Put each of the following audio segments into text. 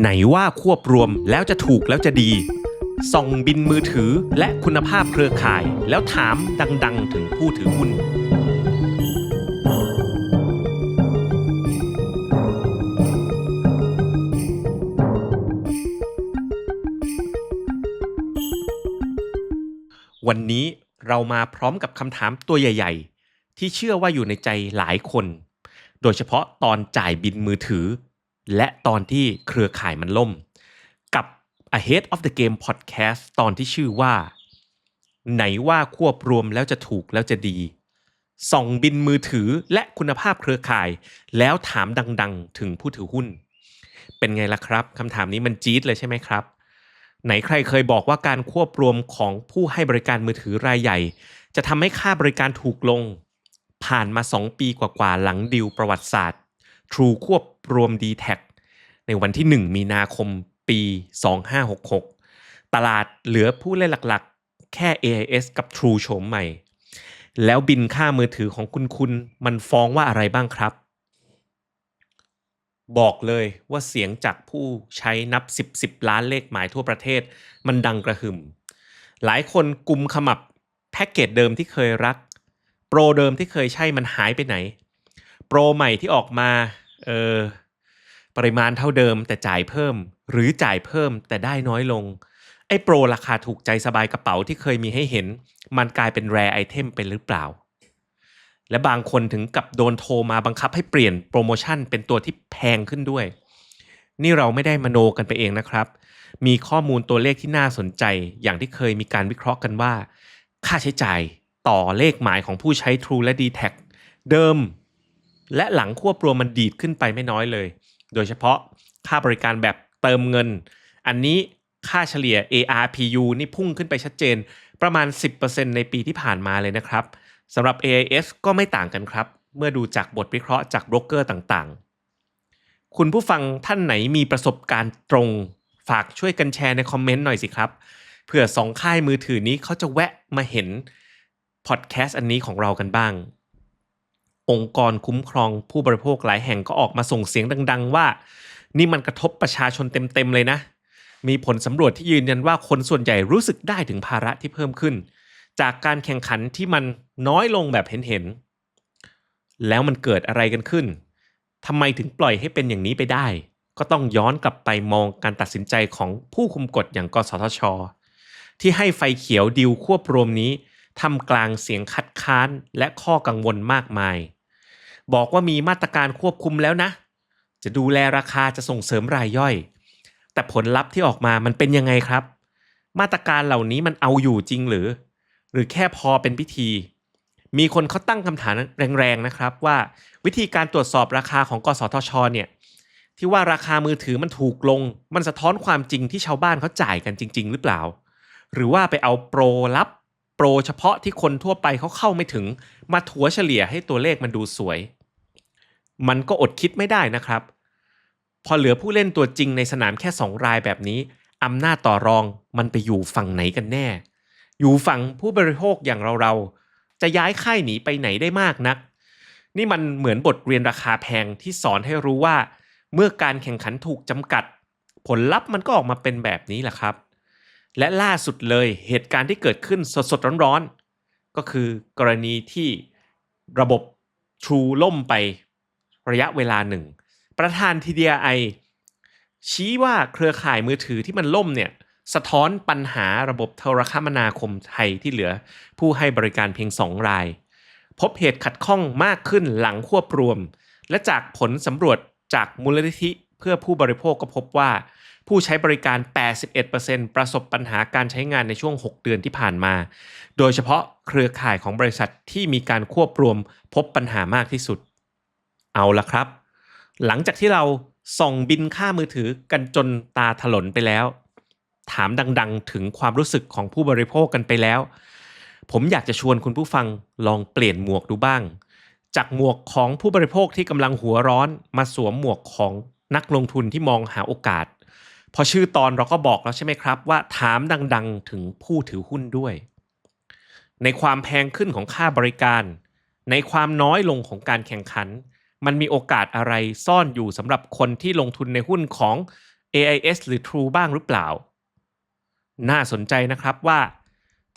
ไหนว่าควบรวมแล้วจะถูกแล้วจะดี ส่องบินมือถือและคุณภาพเครือข่าย แล้วถามดังๆ ถึงผู้ถือหุ้นวันนี้เรามาพร้อมกับคำถามตัวใหญ่ ๆ ที่เชื่อว่าอยู่ในใจหลายคน โดยเฉพาะตอนจ่ายบินมือถือ และตอนที่เครือข่ายมันล่ม กับ Ahead of the Game Podcast ตอนที่ชื่อว่า ไหนว่าควบรวมแล้วจะถูกแล้วจะดี ส่องบินมือถือและคุณภาพเครือข่าย แล้วถามดังๆ ถึงผู้ถือหุ้น เป็นไงล่ะครับคำถามนี้มันจี๊ดเลยใช่ไหมครับ ไหนใครเคยบอกว่าการควบรวมของผู้ให้บริการมือถือรายใหญ่ จะทำให้ค่าบริการถูกลง ผ่านมา 2 ปีกว่าๆหลังดิวประวัติศาสตร์ True ควบรวม d t แท ในวันที่ 1 มีนาคมปี 2566 ตลาดเหลือผู้เล่นหลักๆ แค่ AIS กับ True โฉมใหม่ แล้วบินค่ามือถือของคุณคุณมันฟ้องว่าอะไรบ้างครับ บอกเลยว่าเสียงจากผู้ใช้นับ 10 10ล้านเลขหมายทั่วประเทศ มันดังกระหึ่ม หลายคนกุมขมับแพ็กเกจเดิมที่เคยรัก โปรเดิมที่เคยใช่มันหายไปไหน โปรใหม่ที่ออกมา เออ ปริมาณเท่าเดิมแต่จ่ายเพิ่ม หรือจ่ายเพิ่มแต่ได้น้อยลง ไอ้โปรราคาถูกใจสบายกระเป๋าที่เคยมีให้เห็น มันกลายเป็นแรไอเทมไปหรือเปล่า และบางคนถึงกับโดนโทรมาบังคับให้เปลี่ยนโปรโมชั่นเป็นตัวที่แพงขึ้นด้วย นี่เราไม่ได้มโนกันไปเองนะครับ มีข้อมูลตัวเลขที่น่าสนใจ อย่างที่เคยมีการวิเคราะห์กันว่า ค่าใช้จ่ายต่อเลขหมายของผู้ใช้ True และ d t แทเดิม และหลังควบรวมมันดีดขึ้นไปไม่น้อยเลย โดยเฉพาะค่าบริการแบบเติมเงิน อันนี้ค่าเฉลี่ย ARPU นี่พุ่งขึ้นไปชัดเจน ประมาณ 10%ในปีที่ผ่านมาเลยนะครับสำหรับ AIS ก็ไม่ต่างกันครับ เมื่อดูจากบทวิเคราะห์จากโบรกเกอร์ต่างๆ คุณผู้ฟังท่านไหนมีประสบการณ์ตรง ฝากช่วยกันแชร์ในคอมเมนต์หน่อยสิครับเพื่อสองค่ายมือถือนี้เขาจะแวะมาเห็นพอดแคสต์อันนี้ของเรากันบ้าง องค์กรคุ้มครองผู้บริโภคหลายแห่งก็ออกมาส่งเสียงดัง ๆ ว่า นี่มันกระทบประชาชนเต็ม ๆ เลยนะ มีผลสำรวจที่ยืนยันว่าคนส่วนใหญ่รู้สึกได้ถึงภาระที่เพิ่มขึ้น จากการแข่งขันที่มันน้อยลงแบบเห็นๆแล้วมันเกิดอะไรกันขึ้นทำไมถึงปล่อยให้เป็นอย่างนี้ไปได้ ก็ต้องย้อนกลับไปมองการตัดสินใจของผู้คุมกฎอย่างกสทช ที่ให้ไฟเขียวดิวควบรวมนี้ ทำกลางเสียงคัดค้านและข้อกังวลมากมาย บอกว่ามีมาตรการควบคุมแล้วนะ จะดูแลราคาจะส่งเสริมรายย่อย แต่ผลลัพธ์ที่ออกมามันเป็นยังไงครับ มาตรการเหล่านี้มันเอาอยู่จริงหรือ หรือแค่พอเป็นพิธี มีคนเขาตั้งคำถามแรงๆนะครับว่าวิธีการตรวจสอบราคาของกสทชเนี่ยที่ว่าราคามือถือมันถูกลง มันสะท้อนความจริงที่ชาวบ้านเขาจ่ายกันจริง ๆ หรือเปล่า หรือว่าไปเอาโปรลับ โปรเฉพาะที่คนทั่วไปเขาเข้าไม่ถึง มาถัวเฉลี่ยให้ตัวเลขมันดูสวย มันก็อดคิดไม่ได้นะครับ พอเหลือผู้เล่นตัวจริงในสนามแค่สองรายแบบนี้อำนาจต่อรองมันไปอยู่ฝั่งไหนกันแน่ อยู่ฝั่งผู้บริโภคอย่างเราๆ จะย้ายค่ายหนีไปไหนได้มากนัก นี่มันเหมือนบทเรียนราคาแพงที่สอนให้รู้ว่า เมื่อการแข่งขันถูกจำกัด ผลลัพธ์มันก็ออกมาเป็นแบบนี้แหละครับ และล่าสุดเลยเหตุการณ์ที่เกิดขึ้นสดๆร้อนๆ ก็คือกรณีที่ระบบ True ล่มไประยะเวลาหนึ่ง ประธาน TDI ชี้ว่าเครือข่ายมือถือที่มันล่มเนี่ยสะท้อนปัญหาระบบโทรคมนาคมไทยที่เหลือ ผู้ให้บริการเพียง 2 ราย พบเหตุขัดข้องมากขึ้นหลังควบรวม และจากผลสำรวจจากมูลนิธิเพื่อผู้บริโภคก็พบว่า ผู้ใช้บริการ 81%ประสบปัญหาการใช้งานในช่วง 6 เดือนที่ผ่านมา โดยเฉพาะเครือข่ายของบริษัทที่มีการควบรวมพบปัญหามากที่สุด เอาละครับ หลังจากที่เราส่องบินค่ามือถือกันจนตาถลนไปแล้ว ถามดังๆ ถึงความรู้สึกของผู้บริโภคกันไปแล้ว ผมอยากจะชวนคุณผู้ฟังลองเปลี่ยนหมวกดูบ้าง จากหมวกของผู้บริโภคที่กำลังหัวร้อน มาสวมหมวกของนักลงทุนที่มองหาโอกาส พอชื่อตอนเราก็บอกแล้วใช่ไหมครับ ว่าถามดังๆถึงผู้ถือหุ้นด้วย ในความแพงขึ้นของค่าบริการ ในความน้อยลงของการแข่งขัน มันมีโอกาสอะไรซ่อนอยู่สำหรับคนที่ลงทุนในหุ้นของ AIS หรือ True บ้างหรือเปล่า น่าสนใจนะครับว่า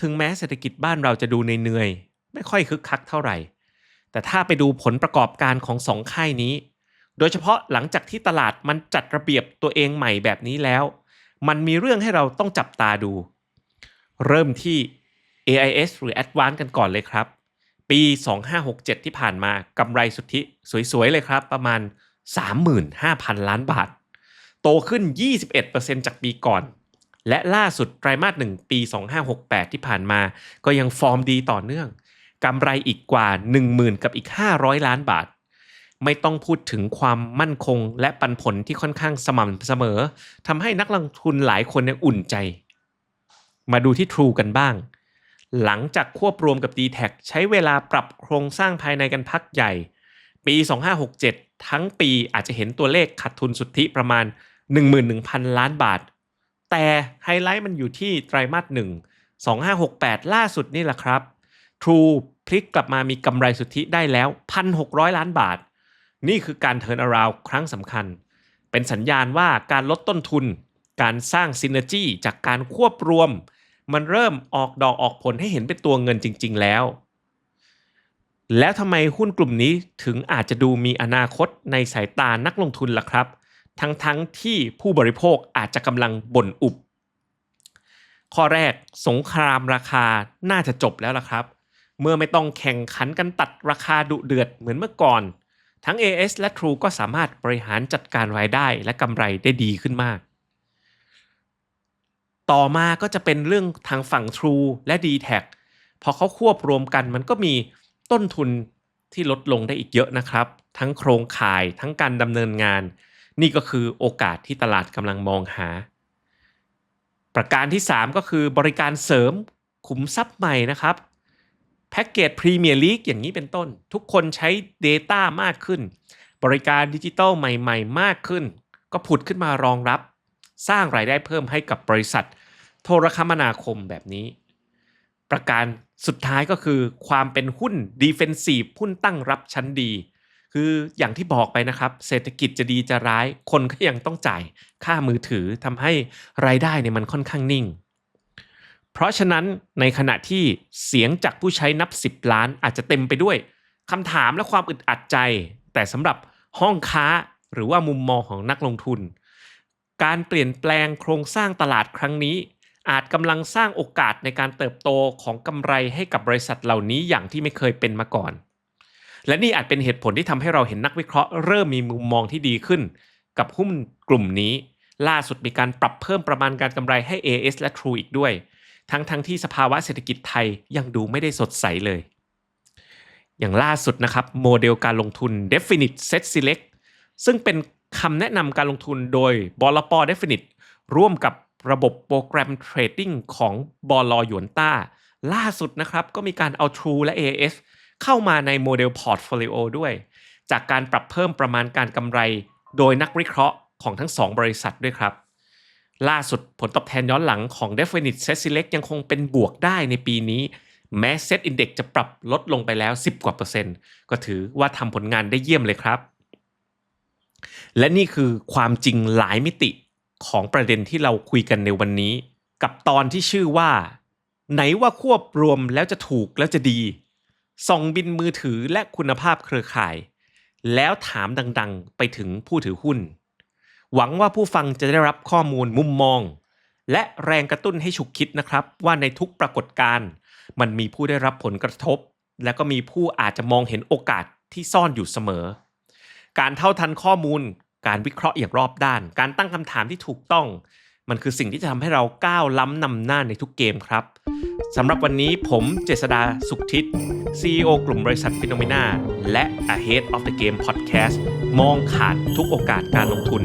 ถึงแม้เศรษฐกิจบ้านเราจะดูเหนื่อยๆไม่ค่อยคึกคักเท่าไหร่ แต่ถ้าไปดูผลประกอบการของสองค่ายนี้ โดยเฉพาะหลังจากที่ตลาดมันจัดระเบียบตัวเองใหม่แบบนี้แล้ว มันมีเรื่องให้เราต้องจับตาดู เริ่มที่ AIS หรือ Advance กันก่อนเลยครับ ปี 2567 ที่ผ่านมากำไรสุทธิสวยๆ เลยครับ ประมาณ 35,000 ล้านบาท โตขึ้น 21%จากปีก่อน และล่าสุดไตรมาส 1 ปี 2568 ที่ผ่านมา ก็ยังฟอร์มดีต่อเนื่องกำไรอีกกว่า 10,000 กับอีก 500 ล้านบาท ไม่ต้องพูดถึงความมั่นคงและปันผลที่ค่อนข้างสม่ำเสมอทำให้นักลงทุนหลายคนเนี่ยอุ่นใจ มาดูที่ True กันบ้าง หลังจากควบรวมกับ d t แทใช้เวลาปรับโครงสร้างภายในกันพักใหญ่ ปี 2567 ทั้งปีอาจจะเห็นตัวเลขขาดทุนสุทธิประมาณ 11,000 ล้านบาท แต่ไฮไลท์มันอยู่ที่ไตรมาสหนึ่ง2568 ล่าสุดนี่แหละครับ True พลิกกลับมามีกำไรสุทธิได้แล้ว 1,600 ล้านบาท นี่คือการเทิร์นอาราวครั้งสำคัญ เป็นสัญญาณว่าการลดต้นทุน การสร้างซินเนอร์จีจากการควบรวม มันเริ่มออกดอกออกผลให้เห็นเป็นตัวเงินจริง ๆ แล้ว แล้วทำไมหุ้นกลุ่มนี้ถึงอาจจะดูมีอนาคตในสายตานักลงทุนล่ะครับ ทั้งๆทที่ผู้บริโภคอาจจะกำลังบ่นอุบ ข้อแรกสงครามราคาน่าจะจบแล้วล่ะครับ เมื่อไม่ต้องแข่งขันกันตัดราคาดุเดือดเหมือนเมื่อก่อน ทั้ง AS และ True ก็สามารถบริหารจัดการรายได้และกำไรได้ดีขึ้นมาก ต่อมาก็จะเป็นเรื่องทางฝั่ง True และ d t แทพอเขาควบรวมกันมันก็มีต้นทุนที่ลดลงได้อีกเยอะนะครับ ทั้งโครงข่ายทั้งการดำเนินงาน นี่ก็คือโอกาสที่ตลาดกำลังมองหา ประการที่ 3 ก็คือบริการเสริมขุมทรัพย์ใหม่นะครับ พ็กเกจพรีเมียร์ลีกอย่างนี้เป็นต้น ทุกคนใช้ Data มากขึ้น บริการดิจิทัลใหม่ๆ มากขึ้น ก็ผุดขึ้นมารองรับ สร้างรายได้เพิ่มให้กับบริษัท โทรคมนาคมแบบนี้ ประการสุดท้ายก็คือความเป็นหุ้น Defensive หุ้นตั้งรับชั้นดี คืออย่างที่บอกไปนะครับ เศรษฐกิจจะดีจะร้าย คนก็ยังต้องจ่ายค่ามือถือทำให้รายได้เนี่ยมันค่อนข้างนิ่ง เพราะฉะนั้นในขณะที่เสียงจากผู้ใช้นับ 10 ล้านอาจจะเต็มไปด้วยคำถามและความอึดอัดใจ แต่สำหรับห้องค้าหรือว่ามุมมองของนักลงทุน การเปลี่ยนแปลงโครงสร้างตลาดครั้งนี้ อาจกำลังสร้างโอกาสในการเติบโตของกำไรให้กับบริษัทเหล่านี้อย่างที่ไม่เคยเป็นมาก่อน และนี่อาจเป็นเหตุผลที่ทำให้เราเห็นนักวิเคราะห์เริ่มมีมุมมองที่ดีขึ้น กับหุ้นกลุ่มนี้ ล่าสุดมีการปรับเพิ่มประมาณการกำไรให้ AS และ True อีกด้วย ทั้งทั้งที่สภาวะเศรษฐกิจไทยยังดูไม่ได้สดใสเลย อย่างล่าสุดนะครับโมเดลการลงทุน Definite Set Select ซึ่งเป็นคำแนะนำการลงทุนโดยบลป Definite ร่วมกับระบบโปรแกรมเทรดดิ้งของบลหยวนต้า ล่าสุดนะครับก็มีการเอา True และ AS เข้ามาในโมเดลพอร์ตโฟลิโอด้วย จากการปรับเพิ่มประมาณการกำไร โดยนักวิเคราะห์ของทั้ง 2 บริษัทด้วยครับ ล่าสุดผลตอบแทนย้อนหลังของ Definite Set Select ยังคงเป็นบวกได้ในปีนี้ แม้ Set Index จะปรับลดลงไปแล้ว 10 กว่าเปอร์เซ็นต์ ก็ถือว่าทำผลงานได้เยี่ยมเลยครับ และนี่คือความจริงหลายมิติของประเด็นที่เราคุยกันในวันนี้ กับตอนที่ชื่อว่า ไหนว่าควบรวมแล้วจะถูกแล้วจะดีส่องบินมือถือและคุณภาพเครือข่าย แล้วถามดังๆ ไปถึงผู้ถือหุ้น หวังว่าผู้ฟังจะได้รับข้อมูลมุมมอง และแรงกระตุ้นให้ฉุกคิดนะครับ ว่าในทุกปรากฏการณ์มันมีผู้ได้รับผลกระทบ และก็มีผู้อาจจะมองเห็นโอกาสที่ซ่อนอยู่เสมอ การเท่าทันข้อมูล การวิเคราะห์อย่างรอบด้าน การตั้งคำถามที่ถูกต้อง มันคือสิ่งที่จะทำให้เราก้าวล้ำนำหน้าในทุกเกมครับสำหรับวันนี้ผมเจษดาสุขทิศ CEO กลุ่มบริษัทฟิโนเมนาและ Ahead of the Game Podcast มองขาดทุกโอกาสการลงทุน